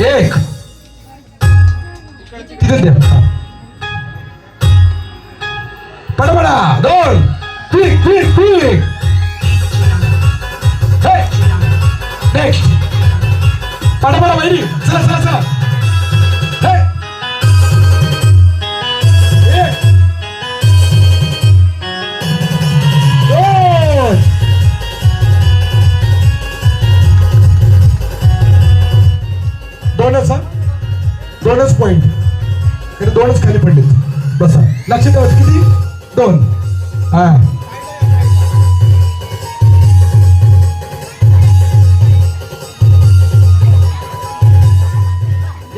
एक. तिथे पडपडा दोन. क्विक क्विक क्विक नेक्स्ट पडपडा वैरी चला चला चला. बसा लक्षात ठेवा किती दोन हा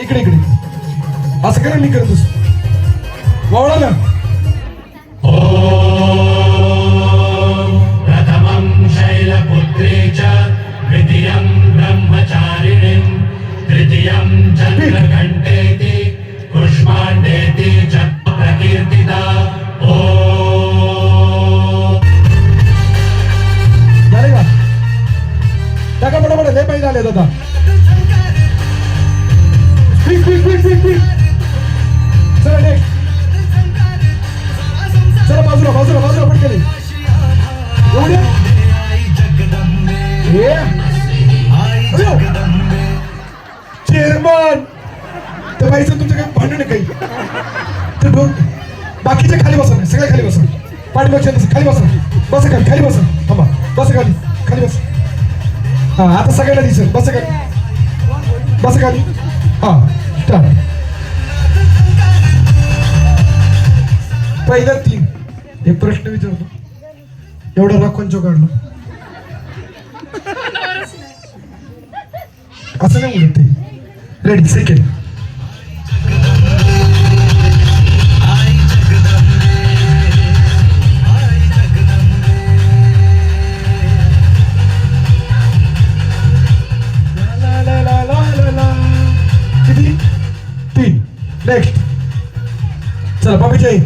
इकडे इकडे असं करा मी करतोस वावळा ना प्रथमं शैलपुत्रे च द्वितीयं ब्रह्मचारिणीं तृतीयं चन्द्रघण्टेति खाली बसा. बसा खाली खाली बसा. थांबा. बसा खाली. खाली बस. हा आता सगळ्यांना दिसेल. बसा खाली. बसा खाली. हा स्टार्ट पहिल्या तीन. एक प्रश्न विचारतो. एवढा राग काढला. असं नाही म्हणत ते. रेडी सेकंड नेक्स्ट चला बाबीच्या आई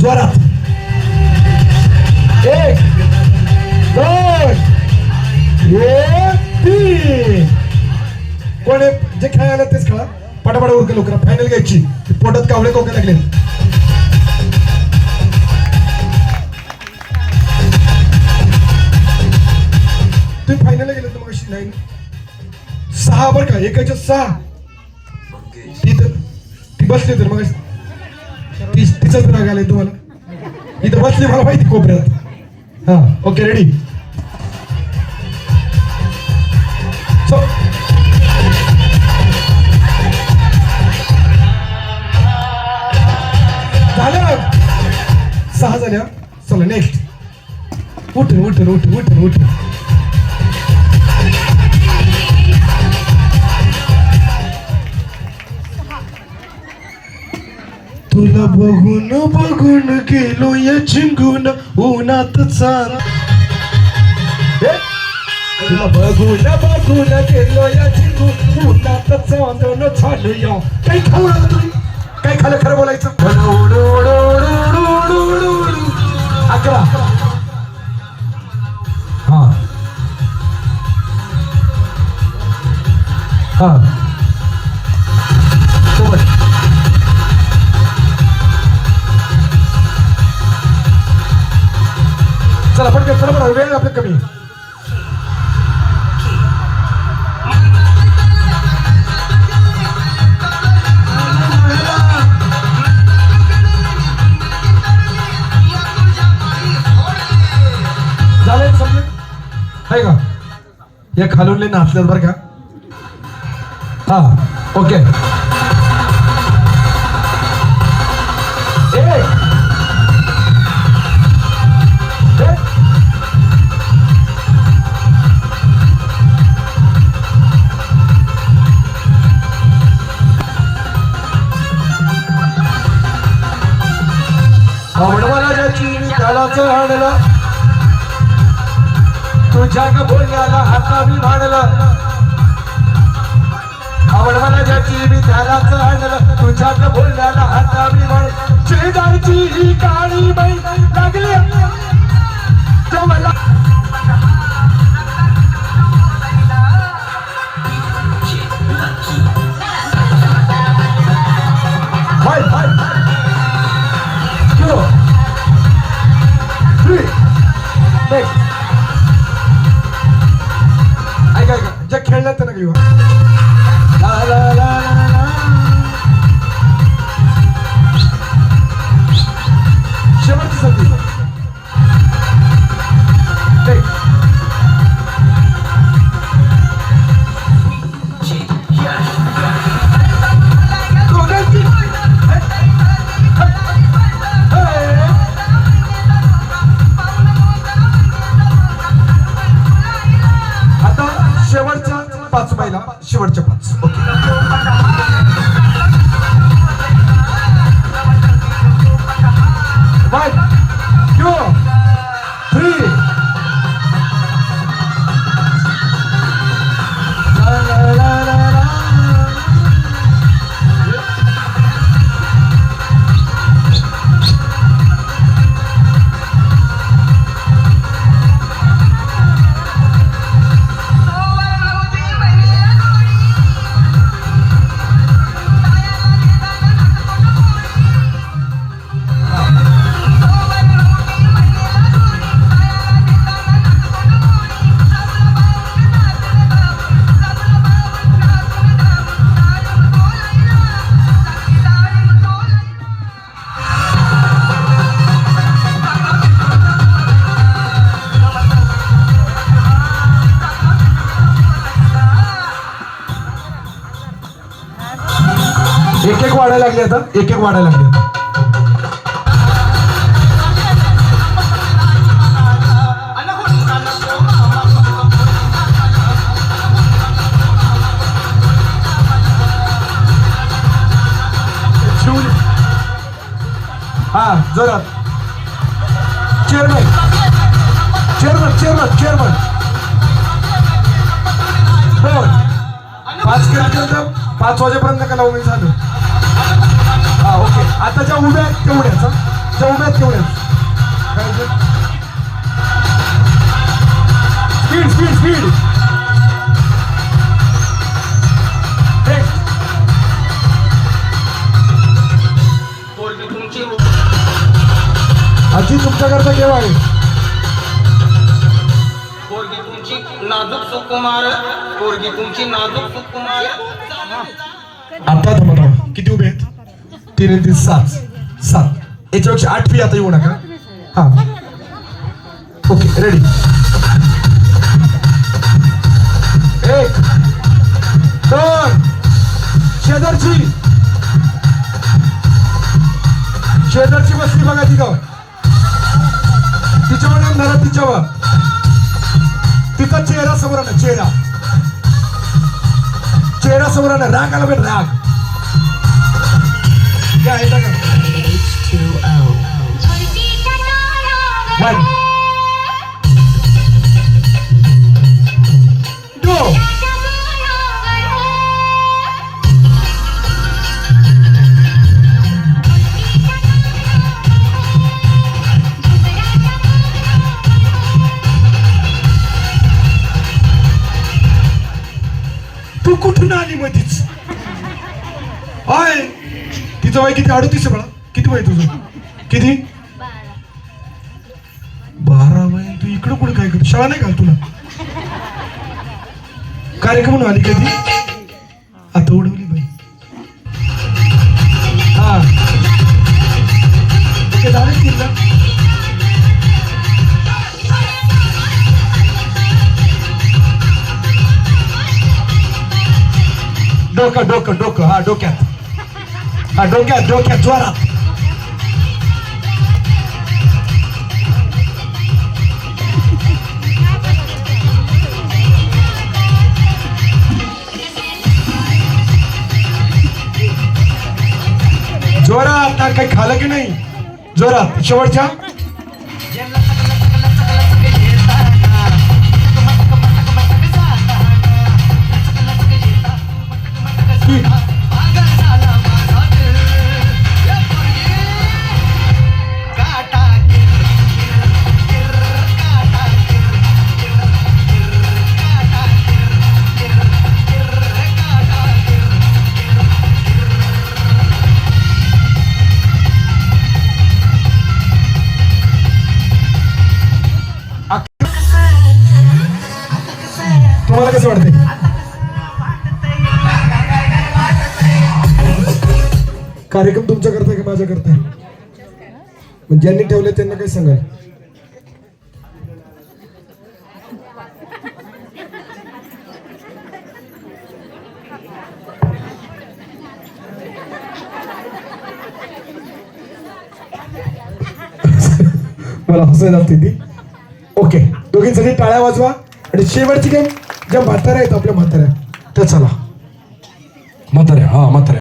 जोरात एक दोन एक तीन कोण आहे? जे खेळायला तेच खेळा. पटापटा उरके लवकर फायनल घ्यायची. पोटात कावळे कोके लागले. तुम्ही फायनल गेले तर मग अशी लाईन सहा बरं का? एकाच्या सहा. ती ती बसली तर मग ती तिचाच राग आलाय तुम्हाला. इथं बसली मला माहिती कोपऱ्यात हा ओके रेडी सो झालं. सहा झाल्या. चला नेक्स्ट उठ उठ उठ उठ उठ तुला बघून बघून गेलो या चिंगून उन्हात चाल. तुला बघून बघून गेलो या चिंगून उन्हात चांदून झालो या काही खाल्लं तुम्ही? काय खाल्लं खरं बोलायचं? अकरा. हा. हा. चला पटकन वेळ आपलं कमी. आहे. झालं आहे का? या खालून नाचल्यात बरं का? हा ओके. तुझ्या का बोलण्याला आता मी मानलं. आवडवाला ज्याची मी त्यालाच आणलं. तुझ्या का बोलण्याला आता मी मानलं. शेजारची ही काळी बाई लागली. तो पाच महिला शेवटच्या पाच. ओके. बाय. एक एक वाढायला लागले आता. एक एक वाढायला लागले शिवली. हा जोरात. चेअरमन चेअरमन चेअरमन चेअरमन हो पाच केल्यानंतर पाच वाजेपर्यंत का लावून झालं. हा ओके आता ज्या उभ्या आहेत तेवढ्याच? ज्या उभ्या आहेत तेवढ्याच स्पीड स्पीड स्पीड पोरगी तुमची. आजी तुमच्याकरता केव्हा आहे. पोरगी तुमची नाजूक सुकुमार. पोरगी तुमची नाजूक सुकुमार. आता थांबा. किती उभे आहेत? तीन तीन सात. सात. याच्यापेक्षा आठवी आता येऊ नका. हा. ओके रेडी एक दोन. शेजारची. शेजारची बसली बघा तिथं. तिच्यावर धरा तिच्यावर. तिचा चेहरा समोर आला चेहरा. चेहरा समोर आला राग आला भेट राग. या येता तू कुठून आली मधीच? आय तिचं वय किती? अडतीस आहे बाळा. किती वय तुझं? किती? बारा वय. तू इकडं कुठे काय करतो? शाळा नाही घाल तुला? कार्यक्रम म्हणून आली कधी? आता उडवली बाई. हा. ओके झालं डोकं डोकं डोकं. हा डोक्यात. डोक्यात डोक्यात जोरात जोरात ना काही खालं की नाही जोरात शेवटच्या की तुम्हाला कार्यक्रम तुमचा करताय का माझ्या करताय? मग ज्यांनी ठेवले त्यांना काय सांगाल? मला हसायला लागते ती. ओके दोघींसाठी टाळ्या वाजवा आणि शेवटची गेम ज्या म्हाताऱ्या आहेत आपल्या म्हाताऱ्या. त्या चला. म्हाताऱ्या हा म्हाताऱ्या.